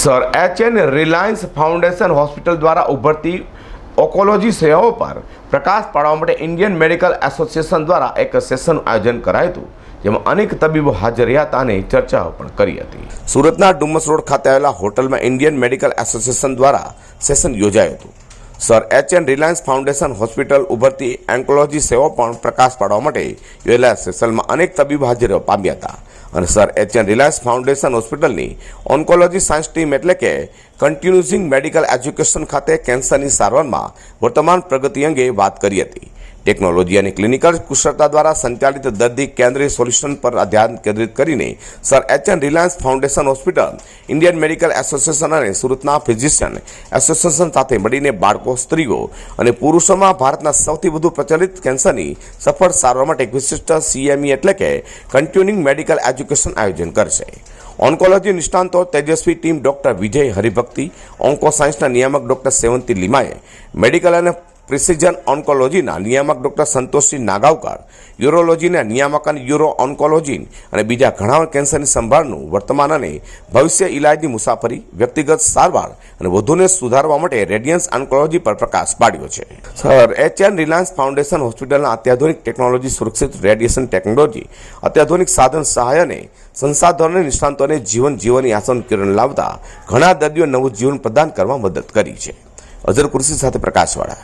Sir H N Reliance foundation hospital દ્વારા ઉભરતી ઓકોલોજી સેવાઓ પર પ્રકાશ પાડવા માટે ઇન્ડિયન મેડિકલ એસોસિએશન દ્વારા એક સેશનનું આયોજન કરાયું હતું, જેમાં અનેક તબીબો હાજર રહ્યા હતા અને ચર્ચાઓ પણ કરી હતી. સુરતના ડુમસ રોડ ખાતે આવેલા હોટલમાં ઇન્ડિયન મેડિકલ એસોસિએશન દ્વારા સેશન યોજાયું હતું. Sir H N Reliance foundation hospital ઉભરતી એન્કોલોજી સેવાઓ પણ પ્રકાશ પાડવા માટે યોજાયેલા સેશનમાં અનેક તબીબો હાજર પામ્યા હતા. અને sir H N Reliance foundation હોસ્પિટલની ઓન્કોલોજી સાયન્સ ટીમ એટલે કે કન્ટિન્યુઝિંગ મેડિકલ એજ્યુકેશન ખાતે કેન્સરની સારવારમાં વર્તમાન પ્રગતિ અંગે વાત કરી હતી. ટેકનોલોજી અને ક્લિનિકલ કુશળતા દ્વારા સંચાલિત દર્દી કેન્દ્રીય સોલ્યુશન પર ધ્યાન કેન્દ્રિત કરીને Sir H N Reliance foundation hospital, Indian medical association અને સુરતના ફિઝિશિયન એસોસિએશન સાથે મળીને બાળકો, સ્ત્રીઓ અને પુરુષોમાં ભારતના સૌથી વધુ પ્રચલિત કેન્સરની સફળ સારવાર માટે એક વિશિષ્ટ સીએમઈ એટલે કે કન્ટિન્યુઇંગ મેડિકલ એજ્યુકેશન આયોજન કરશે. ઓન્કોલોજી નિષ્ણાંતો તેજસ્વી team doctor Vijay Haribhakti, onco સાયન્સના નિયામક ડોક્ટર સેવંતી લીમાએ, મેડિકલ અને પ્રિસિઝન ઓન્કોલોજીના નિયામક ડોક્ટર સંતોષસિંહ નાગાવકર, યુરોલોજીના નિયામક અને યુરો ઓન્કોલોજી અને બીજા ઘણા કેન્સરની સંભાળનું વર્તમાન અને ભવિષ્ય ઇલાજની મુસાફરી વ્યક્તિગત સારવાર અને વધુને સુધારવા માટે રેડિયન્સ ઓન્કોલોજી પર પ્રકાશ પાડ્યો છે. Sir H N Reliance foundation હોસ્પિટલના અત્યાધુનિક ટેકનોલોજી સુરક્ષિત રેડિયેશન ટેકનોલોજી, અત્યાધુનિક સાધન સહાય અને સંસાધનો નિષ્ણાંતોને જીવન જીવવાની આસન કિરણ લાવતા ઘણા દર્દીઓ નવું જીવન પ્રદાન કરવા મદદ કરી છે. અઝર કુર્સી સાથે પ્રકાશવાળા.